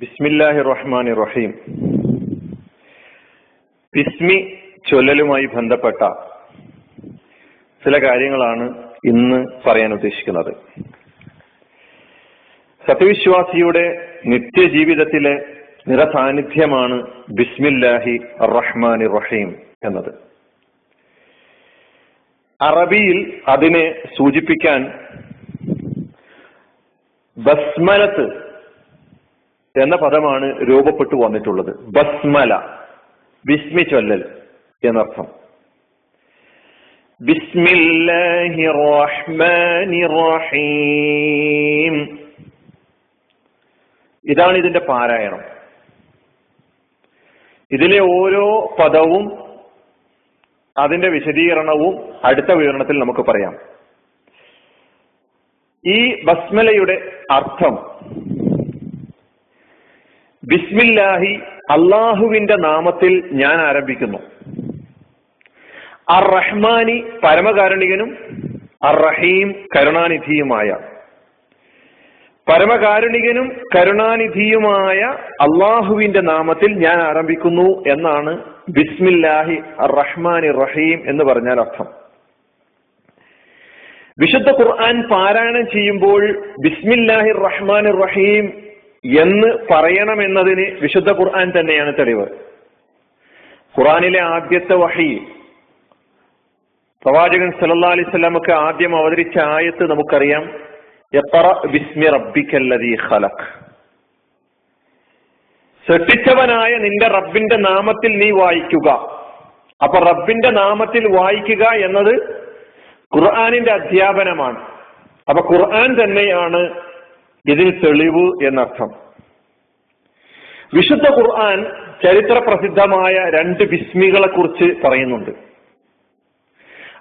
ബിസ്മില്ലാഹി റഹ്മാൻ റഹീം ബിസ്മി ചൊല്ലലുമായി ബന്ധപ്പെട്ട ചില കാര്യങ്ങളാണ് ഇന്ന് പറയാൻ ഉദ്ദേശിക്കുന്നത്. സത്യവിശ്വാസിയുടെ നിത്യജീവിതത്തിലെ നിറസാന്നിധ്യമാണ് ബിസ്മില്ലാഹി റഹ്മാൻ റഹീം എന്നത്. അറബിയിൽ അതിനെ സൂചിപ്പിക്കാൻ ബസ്മലത്ത് എന്ന പദമാണ് രൂപപ്പെട്ടു വന്നിട്ടുള്ളത്. ബസ്മല. ബിസ്മി ചൊല്ലൽ എന്നർത്ഥം. ബിസ്മില്ലാഹി റഹ്മാനി റഹീം ഇതാണ് ഇതിന്റെ പാരായണം. ഇതിലെ ഓരോ പദവും അതിന്റെ വിശദീകരണവും അടുത്ത വിവരണത്തിൽ നമുക്ക് പറയാം. ഈ ബസ്മലയുടെ അർത്ഥം ബിസ്മില്ലാഹി അള്ളാഹുവിന്റെ നാമത്തിൽ ഞാൻ ആരംഭിക്കുന്നു. അർ റഹ്മാനി പരമകാരുണികനും അർ റഹീം കരുണാനിധിയുമായ. പരമകാരുണികനും കരുണാനിധിയുമായ അള്ളാഹുവിന്റെ നാമത്തിൽ ഞാൻ ആരംഭിക്കുന്നു എന്നാണ് ബിസ്മില്ലാഹി അർ റഹ്മാനി റഹീം എന്ന് പറഞ്ഞാൽ അർത്ഥം. വിശുദ്ധ ഖുർആൻ പാരായണം ചെയ്യുമ്പോൾ ബിസ്മില്ലാഹി റഹ്മാൻ റഹീം എന്ന് പറയണമെന്നതിന് വിശുദ്ധ ഖുർആൻ തന്നെയാണ് തെളിവ്. ഖുറാനിലെ ആദ്യത്തെ വഹി പ്രവാചകൻ സല്ലാ അലൈഹി സ്വലാമക്ക് ആദ്യം അവതരിച്ച ആയത്ത് നമുക്കറിയാം. ബിസ്മി റബ്ബിക്കല്ലതി ഖലഖ്. സൃഷ്ടിച്ചവനായ നിന്റെ റബ്ബിന്റെ നാമത്തിൽ നീ വായിക്കുക. അപ്പൊ റബ്ബിന്റെ നാമത്തിൽ വായിക്കുക എന്നത് ഖുർആാനിന്റെ അധ്യാപനമാണ്. അപ്പൊ ഖുർആൻ തന്നെയാണ് ഇതിന് തെളിവ് എന്നർത്ഥം. വിശുദ്ധ ഖുർആൻ ചരിത്ര പ്രസിദ്ധമായ രണ്ട് ബിസ്മികളെ കുറിച്ച് പറയുന്നുണ്ട്.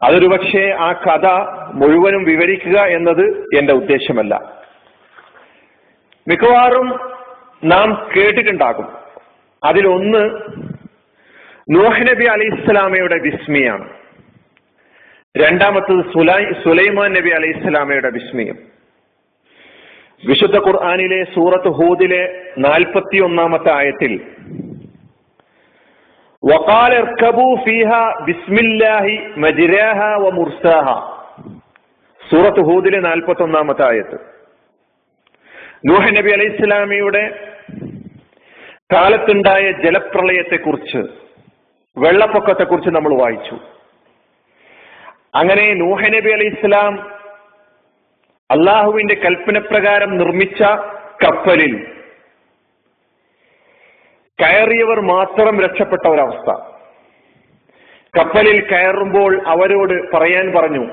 അതൊരു പക്ഷേ ആ കഥ മുഴുവനും വിവരിക്കുക എന്നത് എന്റെ ഉദ്ദേശമല്ല. മിക്കവാറും നാം കേട്ടിട്ടുണ്ടാകും. അതിലൊന്ന് നൂഹ് നബി അലി ഇസ്ലാമയുടെ ബിസ്മിയാണ്. രണ്ടാമത്തത് സുലൈ സുലൈമാൻ നബി അലൈഹി ഇസ്ലാമയുടെ ബിസ്മിയും. വിശുദ്ധ ഖുർആാനിലെ സൂറത്ത് ഹൂദിലെ നാൽപ്പത്തി ഒന്നാമത്തെ ആയത്തിൽ ബിസ്മില്ലാഹി സൂറത്ത് ഹൂദിലെ നാൽപ്പത്തി ഒന്നാമത്തെ ആയത്ത്. നൂഹ നബി അലൈഹി ഇസ്ലാമിയുടെ കാലത്തുണ്ടായ ജലപ്രളയത്തെക്കുറിച്ച് വെള്ളപ്പൊക്കത്തെക്കുറിച്ച് നമ്മൾ വായിച്ചു. അങ്ങനെ നൂഹ നബി അലൈഹി ഇസ്ലാം അള്ളാഹുവിന്റെ കൽപ്പനപ്രകാരം നിർമ്മിച്ച കപ്പലിൽ കയറിയവർ മാത്രം രക്ഷപ്പെട്ട ഒരവസ്ഥ. കപ്പലിൽ കയറുമ്പോൾ അവരോട് പറയാൻ പറഞ്ഞു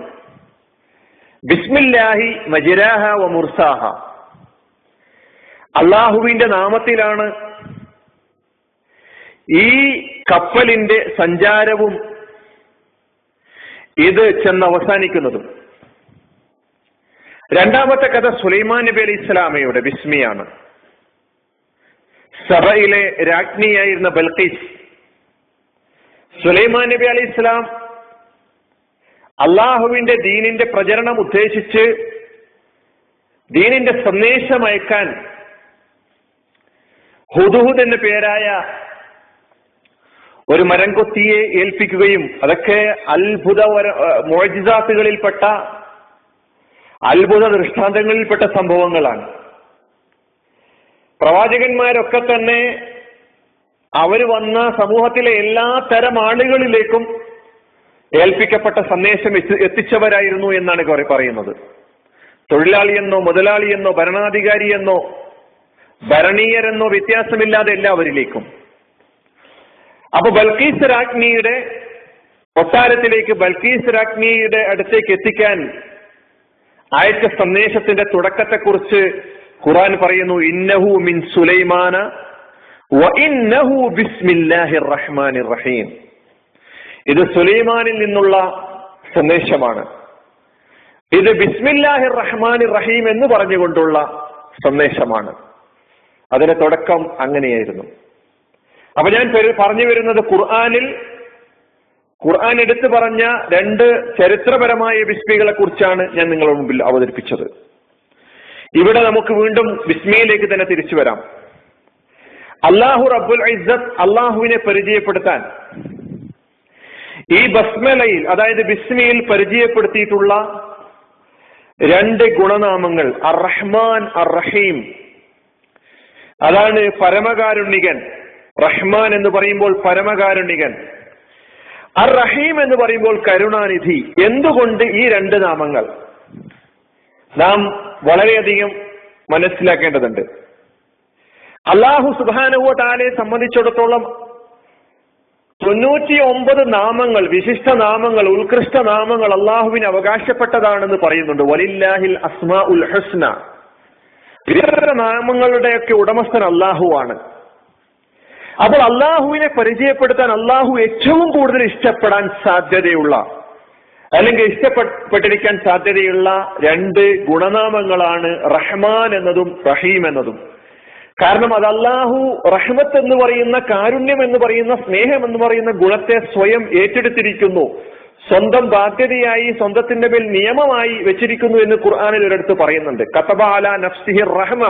ബിസ്മില്ലാഹി മജിരാഹ വ മുർസാഹ. അള്ളാഹുവിന്റെ നാമത്തിലാണ് ഈ കപ്പലിന്റെ സഞ്ചാരവും ഇത് ചെന്ന് അവസാനിക്കുന്നതും. രണ്ടാമത്തെ കഥ സുലൈമാൻ നബി അലി ഇസ്ലാമയുടെ ബിസ്മിയാണ്. സഭയിലെ രാജ്ഞിയായിരുന്ന ബൽക്കീസ് സുലൈമാൻ നബി അലി ഇസ്ലാം അള്ളാഹുവിന്റെ ദീനിന്റെ പ്രചരണം ഉദ്ദേശിച്ച് ദീനിന്റെ സന്ദേശം അയക്കാൻ ഹുദുഹുദ് എന്ന പേരായ ഒരു മരംകൊത്തിയെ ഏൽപ്പിക്കുകയും അതൊക്കെ അത്ഭുത മോജിസാത്തുകളിൽപ്പെട്ട അത്ഭുത ദൃഷ്ടാന്തങ്ങളിൽപ്പെട്ട സംഭവങ്ങളാണ്. പ്രവാചകന്മാരൊക്കെ തന്നെ അവർ വന്ന സമൂഹത്തിലെ എല്ലാ തരം ആളുകളിലേക്കും ഏൽപ്പിക്കപ്പെട്ട സന്ദേശം എത്തിച്ചവരായിരുന്നു എന്നാണ് പറയുന്നത്. തൊഴിലാളിയെന്നോ മുതലാളിയെന്നോ ഭരണാധികാരിയെന്നോ ഭരണീയരെന്നോ വ്യത്യാസമില്ലാതെ എല്ലാവരിലേക്കും. അപ്പൊ ബൽക്കീസ് രാജ്ഞിയുടെ കൊട്ടാരത്തിലേക്ക് ബൽക്കീസ് രാജ്ഞിയുടെ അടുത്തേക്ക് എത്തിക്കാൻ അയച്ച സന്ദേശത്തിന്റെ തുടക്കത്തെക്കുറിച്ച് ഖുറാൻ പറയുന്നു ഇന്നഹു മിൻ സുലൈമാന ഇന്നഹു ബിസ്മില്ലാഹിർ റഹ്മാനിർ റഹീം. ഇത് സുലൈമാനിൽ നിന്നുള്ള സന്ദേശമാണ്. ഇത് ബിസ്മില്ലാഹിർ റഹ്മാനിർ റഹീം എന്ന് പറഞ്ഞുകൊണ്ടുള്ള സന്ദേശമാണ്. അതിന്റെ തുടക്കം അങ്ങനെയായിരുന്നു. അപ്പൊ ഞാൻ പറഞ്ഞു വരുന്നത് ഖുർആാനിൽ ഖുർആൻ എടുത്തു പറഞ്ഞ രണ്ട് ചരിത്രപരമായ ബിസ്മികളെ കുറിച്ചാണ് ഞാൻ നിങ്ങളുടെ മുമ്പിൽ അവതരിപ്പിച്ചത്. ഇവിടെ നമുക്ക് വീണ്ടും ബിസ്മിയിലേക്ക് തന്നെ തിരിച്ചു വരാം. അള്ളാഹു റബ്ബുൽ ഇസ്സത്ത് അള്ളാഹുവിനെ പരിചയപ്പെടുത്താൻ ഈ ബസ്മലയിൽ അതായത് ബിസ്മിയിൽ പരിചയപ്പെടുത്തിയിട്ടുള്ള രണ്ട് ഗുണനാമങ്ങൾ അർ റഹ്മാൻ അർ റഹീം അതാണ് പരമകാരുണികൻ റഹ്മാൻ എന്ന് പറയുമ്പോൾ പരമകാരുണികൻ അർ റഹീം എന്ന് പറയുമ്പോൾ കരുണാനിധി. എന്തുകൊണ്ട് ഈ രണ്ട് നാമങ്ങൾ? നാം വളരെയധികം മനസ്സിലാക്കേണ്ടതുണ്ട്. അള്ളാഹു സുബാനുവ സംബന്ധിച്ചിടത്തോളം തൊണ്ണൂറ്റി ഒമ്പത് നാമങ്ങൾ വിശിഷ്ട നാമങ്ങൾ ഉത്കൃഷ്ട നാമങ്ങൾ അള്ളാഹുവിന് അവകാശപ്പെട്ടതാണെന്ന് പറയുന്നുണ്ട്. വലില്ലാഹിൽ അസ്മാ ഉൽ ഹസ്ന നാമങ്ങളുടെയൊക്കെ ഉടമസ്ഥൻ അള്ളാഹുവാണ് അപ്പോൾ അള്ളാഹുവിനെ പരിചയപ്പെടുത്താൻ അള്ളാഹു ഏറ്റവും കൂടുതൽ ഇഷ്ടപ്പെടാൻ സാധ്യതയുള്ള അല്ലെങ്കിൽ ഇഷ്ടപ്പെട്ടിരിക്കാൻ സാധ്യതയുള്ള രണ്ട് ഗുണനാമങ്ങളാണ് റഹ്മാൻ എന്നതും റഹീം എന്നതും. കാരണം അത് അള്ളാഹു റഹ്മത്ത് എന്ന് പറയുന്ന കാരുണ്യം എന്ന് പറയുന്ന സ്നേഹം എന്ന് പറയുന്ന ഗുണത്തെ സ്വയം ഏറ്റെടുത്തിരിക്കുന്നു. സ്വന്തം ബാധ്യതയായി സ്വന്തത്തിന്റെ മേൽ നിയമമായി വെച്ചിരിക്കുന്നു എന്ന് ഖുർആാനിൽ ഒരിടത്ത് പറയുന്നുണ്ട്. കത്തബ അല നഫ്സിഹിർ റഹ്മ.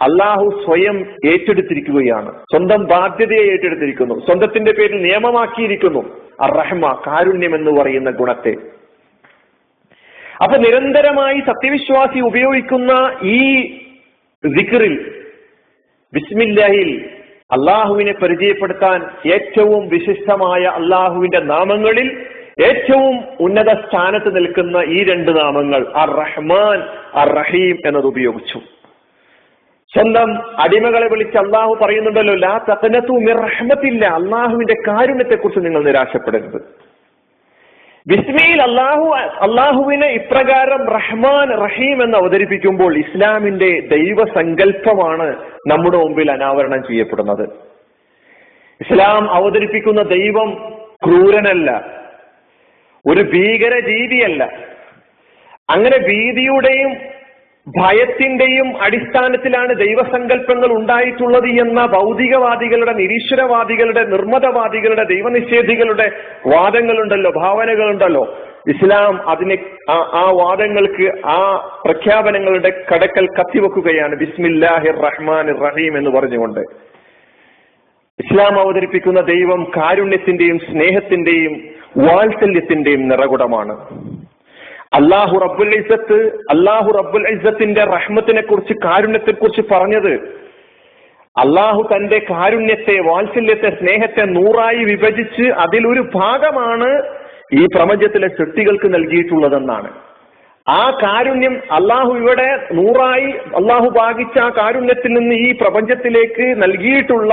അള്ളാഹു സ്വയം ഏറ്റെടുത്തിരിക്കുകയാണ്. സ്വന്തം ബാധ്യതയെ ഏറ്റെടുത്തിരിക്കുന്നു. സ്വന്തത്തിന്റെ പേരിൽ നിയമമാക്കിയിരിക്കുന്നു. അറഹ്മ കാരുണ്യം എന്ന് പറയുന്ന ഗുണത്തെ. അപ്പൊ നിരന്തരമായി സത്യവിശ്വാസി ഉപയോഗിക്കുന്ന ഈ ദിക്റിൽ ബിസ്മില്ലാഹിൽ അള്ളാഹുവിനെ പരിചയപ്പെടുത്താൻ ഏറ്റവും വിശിഷ്ടമായ അള്ളാഹുവിന്റെ നാമങ്ങളിൽ ഏറ്റവും ഉന്നത സ്ഥാനത്ത് നിൽക്കുന്ന ഈ രണ്ട് നാമങ്ങൾ അർ റഹ്മാൻ അർ റഹീം എന്നത് ഉപയോഗിച്ചു സ്വന്തം അടിമകളെ വിളിച്ച് അള്ളാഹു പറയുന്നുണ്ടല്ലോ ലാ തകനത്തു മിർ റഹ്മത്തില്ല. അള്ളാഹുവിന്റെ കാരുണ്യത്തെ കുറിച്ച് നിങ്ങൾ നിരാശപ്പെടരുത്. വിസ്മയിൽ അള്ളാഹു അള്ളാഹുവിനെ ഇപ്രകാരം റഹ്മാൻ റഹീം എന്ന് അവതരിപ്പിക്കുമ്പോൾ ഇസ്ലാമിന്റെ ദൈവസങ്കല്പമാണ് നമ്മുടെ മുമ്പിൽ അനാവരണം ചെയ്യപ്പെടുന്നത്. ഇസ്ലാം അവതരിപ്പിക്കുന്ന ദൈവം ക്രൂരനല്ല ഒരു ഭീകര ജീവിയല്ല അങ്ങനെ ഭീതിയുടെയും ഭയത്തിന്റെയും അടിസ്ഥാനത്തിലാണ് ദൈവസങ്കല്പങ്ങൾ ഉണ്ടായിട്ടുള്ളത് എന്ന ഭൗതികവാദികളുടെ നിരീശ്വരവാദികളുടെ നിർമ്മതവാദികളുടെ ദൈവനിഷേധികളുടെ വാദങ്ങളുണ്ടല്ലോ ഭാവനകളുണ്ടല്ലോ. ഇസ്ലാം അതിനെ ആ വാദങ്ങൾക്ക് ആ പ്രഖ്യാപനങ്ങളുടെ കടക്കൽ കത്തിവെക്കുകയാണ്. ബിസ്മില്ലാഹിർ റഹ്മാൻ റഹീം എന്ന് പറഞ്ഞുകൊണ്ട്. ഇസ്ലാം അവതരിപ്പിക്കുന്ന ദൈവം കാരുണ്യത്തിന്റെയും സ്നേഹത്തിന്റെയും വാത്സല്യത്തിന്റെയും നിറകുടമാണ്. അള്ളാഹു റബ്ബുൽ ഇസത്ത് അള്ളാഹു റബ്ബുൽ ഇസത്തിന്റെ റഹ്മത്തിനെ കുറിച്ച് കാരുണ്യത്തെ കുറിച്ച് പറഞ്ഞത് അള്ളാഹു തന്റെ കാരുണ്യത്തെ വാത്സല്യത്തെ സ്നേഹത്തെ നൂറായി വിഭജിച്ച് അതിലൊരു ഭാഗമാണ് ഈ പ്രപഞ്ചത്തിലെ സൃഷ്ടികൾക്ക് നൽകിയിട്ടുള്ളതെന്നാണ്. ആ കാരുണ്യം അള്ളാഹു ഇവിടെ നൂറായി അള്ളാഹു ഭാഗിച്ച ആ കാരുണ്യത്തിൽ നിന്ന് ഈ പ്രപഞ്ചത്തിലേക്ക് നൽകിയിട്ടുള്ള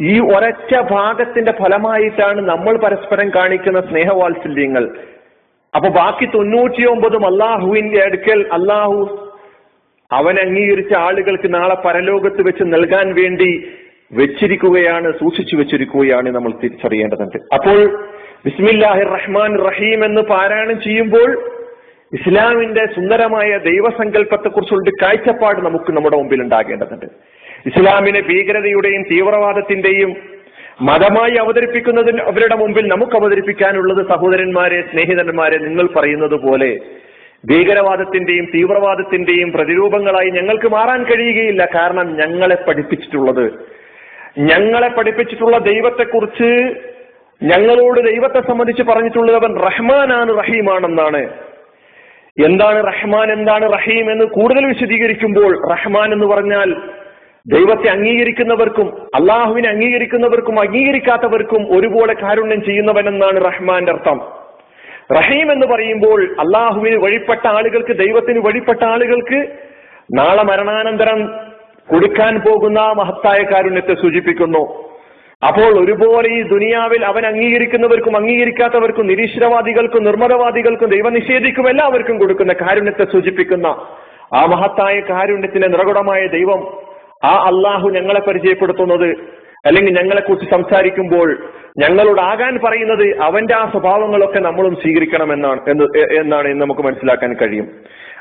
ഈ ഒരൊറ്റ ഭാഗത്തിന്റെ ഫലമായിട്ടാണ് നമ്മൾ പരസ്പരം കാണിക്കുന്ന സ്നേഹവാത്സല്യങ്ങൾ. അപ്പൊ ബാക്കി തൊണ്ണൂറ്റി ഒമ്പതും അള്ളാഹുവിന്റെ അടുക്കൽ അള്ളാഹു അവൻ അംഗീകരിച്ച ആളുകൾക്ക് നാളെ പരലോകത്ത് വെച്ച് നൽകാൻ വേണ്ടി വെച്ചിരിക്കുകയാണ് സൂക്ഷിച്ചു വെച്ചിരിക്കുകയാണ് നമ്മൾ തിരിച്ചറിയേണ്ടതുണ്ട്. അപ്പോൾ ബിസ്മില്ലാഹിർ റഹ്മാൻ റഹീം എന്ന് പാരായണം ചെയ്യുമ്പോൾ ഇസ്ലാമിന്റെ സുന്ദരമായ ദൈവസങ്കല്പത്തെ കുറിച്ചുള്ള കാഴ്ചപ്പാട് നമുക്ക് നമ്മുടെ മുമ്പിൽ ഉണ്ടാകേണ്ടതുണ്ട്. ഇസ്ലാമിനെ ഭീകരതയുടെയും തീവ്രവാദത്തിന്റെയും മതമായി അവതരിപ്പിക്കുന്നതിന് അവരുടെ മുമ്പിൽ നമുക്ക് അവതരിപ്പിക്കാനുള്ളത് സഹോദരന്മാരെ സ്നേഹിതന്മാരെ നിങ്ങൾ പറയുന്നത് പോലെ ഭീകരവാദത്തിന്റെയും തീവ്രവാദത്തിന്റെയും പ്രതിരൂപങ്ങളായി ഞങ്ങൾക്ക് മാറാൻ കഴിയുകയില്ല. കാരണം ഞങ്ങളെ പഠിപ്പിച്ചിട്ടുള്ളത്. ഞങ്ങളെ പഠിപ്പിച്ചിട്ടുള്ള ദൈവത്തെക്കുറിച്ച് ഞങ്ങളോട് ദൈവത്തെ സംബന്ധിച്ച് പറഞ്ഞിട്ടുള്ളത് അവൻ റഹ്മാനാണ് റഹീമാണെന്നാണ്. എന്താണ് റഹ്മാൻ എന്താണ് റഹീം എന്ന് കൂടുതൽ വിശദീകരിക്കുമ്പോൾ റഹ്മാൻ എന്ന് പറഞ്ഞാൽ ദൈവത്തെ അംഗീകരിക്കുന്നവർക്കും അള്ളാഹുവിനെ അംഗീകരിക്കുന്നവർക്കും അംഗീകരിക്കാത്തവർക്കും ഒരുപോലെ കാരുണ്യം ചെയ്യുന്നവനെന്നാണ് റഹ്മാന്റെ അർത്ഥം. റഹീം എന്ന് പറയുമ്പോൾ അള്ളാഹുവിന് വഴിപ്പെട്ട ആളുകൾക്ക് ദൈവത്തിന് വഴിപ്പെട്ട ആളുകൾക്ക് നാളെ മരണാനന്തരം കൊടുക്കാൻ പോകുന്ന മഹത്തായ കാരുണ്യത്തെ സൂചിപ്പിക്കുന്നു. അപ്പോൾ ഒരുപോലെ ഈ ദുനിയാവിൽ അവൻ അംഗീകരിക്കുന്നവർക്കും അംഗീകരിക്കാത്തവർക്കും നിരീശ്വരവാദികൾക്കും നിർമ്മതവാദികൾക്കും ദൈവനിഷേധിക്കും എല്ലാവർക്കും കൊടുക്കുന്ന കാരുണ്യത്തെ സൂചിപ്പിക്കുന്ന ആ മഹത്തായ കാരുണ്യത്തിന്റെ നിറകുടമായ ദൈവം ആ അള്ളാഹു ഞങ്ങളെ പരിചയപ്പെടുത്തുന്നത് അല്ലെങ്കിൽ ഞങ്ങളെ കുറിച്ച് സംസാരിക്കുമ്പോൾ ഞങ്ങളോട് ആകാൻ പറയുന്നത് അവന്റെ ആ സ്വഭാവങ്ങളൊക്കെ നമ്മളും സ്വീകരിക്കണം എന്നാണ് എന്ന് എന്നാണ് ഇന്ന് നമുക്ക് മനസ്സിലാക്കാൻ കഴിയും.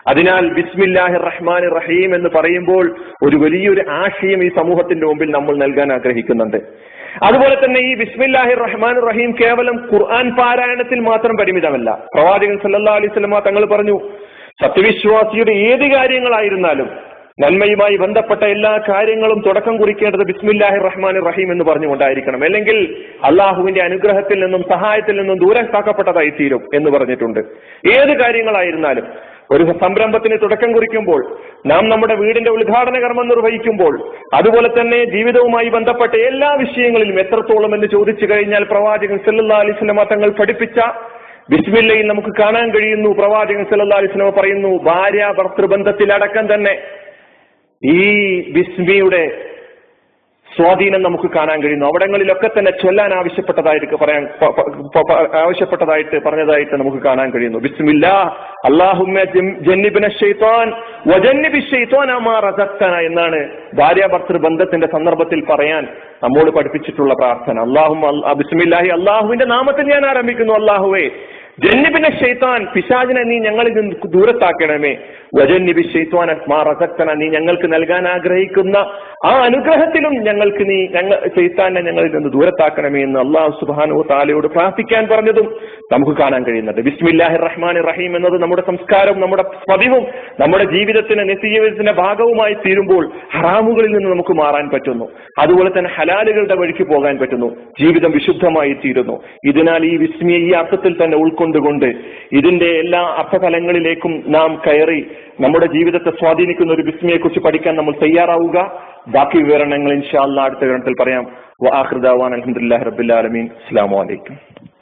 അതിനാൽ ബിസ്മില്ലാഹി റഹ്മാൻ റഹീം എന്ന് പറയുമ്പോൾ ഒരു വലിയൊരു ആശയം ഈ സമൂഹത്തിന്റെ മുമ്പിൽ നമ്മൾ നൽകാൻ ആഗ്രഹിക്കുന്നുണ്ട്. അതുപോലെ തന്നെ ഈ ബിസ്മില്ലാഹി റഹ്മാൻ റഹീം കേവലം ഖുർആൻ പാരായണത്തിൽ മാത്രം പരിമിതമല്ല. പ്രവാചകൻ സല്ലാ അലൈഹി സ്വലമ തങ്ങൾ പറഞ്ഞു സത്യവിശ്വാസിയുടെ ഏത് കാര്യങ്ങളായിരുന്നാലും നന്മയുമായി ബന്ധപ്പെട്ട എല്ലാ കാര്യങ്ങളും തുടക്കം കുറിക്കേണ്ടത് ബിസ്മില്ലാഹി റഹ്മാൻ റഹീം എന്ന് പറഞ്ഞുകൊണ്ടായിരിക്കണം. അല്ലെങ്കിൽ അള്ളാഹുവിന്റെ അനുഗ്രഹത്തിൽ നിന്നും സഹായത്തിൽ നിന്നും ദൂരത്താക്കപ്പെട്ടതായി തീരും എന്ന് പറഞ്ഞിട്ടുണ്ട്. ഏത് കാര്യങ്ങളായിരുന്നാലും ഒരു സംരംഭത്തിന് തുടക്കം കുറിക്കുമ്പോൾ നാം നമ്മുടെ വീടിന്റെ ഉദ്ഘാടന കർമ്മം നിർവഹിക്കുമ്പോൾ അതുപോലെ തന്നെ ജീവിതവുമായി ബന്ധപ്പെട്ട എല്ലാ വിഷയങ്ങളിലും എത്രത്തോളം എന്ന് ചോദിച്ചു കഴിഞ്ഞാൽ പ്രവാചകൻ സല്ലാ അലൈഹി വസല്ലമ തങ്ങൾ പഠിപ്പിച്ച ബിസ്മില്ലയിൽ നമുക്ക് കാണാൻ കഴിയുന്നു. പ്രവാചകൻ സല്ലാ അലൈഹി വസല്ലമ പറയുന്നു ഭാര്യ ഭർത്തൃബന്ധത്തിലടക്കം തന്നെ ഈ ബിസ്മിയുടെ സ്വാധീനം നമുക്ക് കാണാൻ കഴിയുന്നു. അവിടങ്ങളിലൊക്കെ തന്നെ ചൊല്ലാൻ ആവശ്യപ്പെട്ടതായിട്ട് പറയാൻ ആവശ്യപ്പെട്ടതായിട്ട് പറഞ്ഞതായിട്ട് നമുക്ക് കാണാൻ കഴിയുന്നു. ബിസ്മില്ലാ അള്ളാഹുമ്മ ജന്നിബിന ഷെയ്ത്താൻ വജന്നിബി എന്നാണ് ബന്ധത്തിന്റെ സന്ദർഭത്തിൽ പറയാൻ നമ്മോട് പഠിപ്പിച്ചിട്ടുള്ള പ്രാർത്ഥന. അള്ളാഹു ബിസ്മില്ലാഹി അള്ളാഹുവിന്റെ നാമത്തിൽ ഞാൻ ആരംഭിക്കുന്നു. അള്ളാഹുവേ ജന്നിബിനെ ഷെയ്ത്താൻ പിശാചിനെ നീ ഞങ്ങളിൽ നിന്ന് ദൂരത്താക്കണമേ. റസക്തന നീ ഞങ്ങൾക്ക് നൽകാൻ ആഗ്രഹിക്കുന്ന ആ അനുഗ്രഹത്തിലും ഞങ്ങൾക്ക് നീ ഞങ്ങൾ ചെയ്താനെ ഞങ്ങളിൽ നിന്ന് ദൂരത്താക്കണമേ എന്ന് അള്ളാഹു സുബാനു താലയോട് പ്രാർത്ഥിക്കാൻ പറഞ്ഞതും നമുക്ക് കാണാൻ കഴിയുന്നത്. ബിസ്മില്ലാഹി റഹ്മാൻ റഹീം എന്നത് നമ്മുടെ സംസ്കാരവും നമ്മുടെ പതിവും നമ്മുടെ ജീവിതത്തിന് നിത്യജീവിതത്തിന്റെ ഭാഗവുമായി തീരുമ്പോൾ ഹറാമുകളിൽ നിന്ന് നമുക്ക് മാറാൻ പറ്റുന്നു. അതുപോലെ തന്നെ ഹലാലുകളുടെ വഴിക്ക് പോകാൻ പറ്റുന്നു. ജീവിതം വിശുദ്ധമായി തീരുന്നു. ഇതിനാൽ ഈ വിസ്മിയെ ഈ അർത്ഥത്തിൽ തന്നെ ഉൾക്കൊണ്ടുകൊണ്ട് ഇതിന്റെ എല്ലാ അർത്ഥതലങ്ങളിലേക്കും നാം കയറി നമ്മുടെ ജീവിതത്തെ സ്വാധീനിക്കുന്ന ഒരു ബിസ്മിയെ കുറിച്ച് പഠിക്കാൻ നമ്മൾ തയ്യാറാവുക. ബാക്കി വിവരണങ്ങൾ ഇൻഷാല്ല അടുത്ത ഗ്രന്ഥത്തിൽ പറയാം. അലഹമുല്ലാ റബ്ബുല്ലാലമീൻ അസ്സാം വലൈക്കും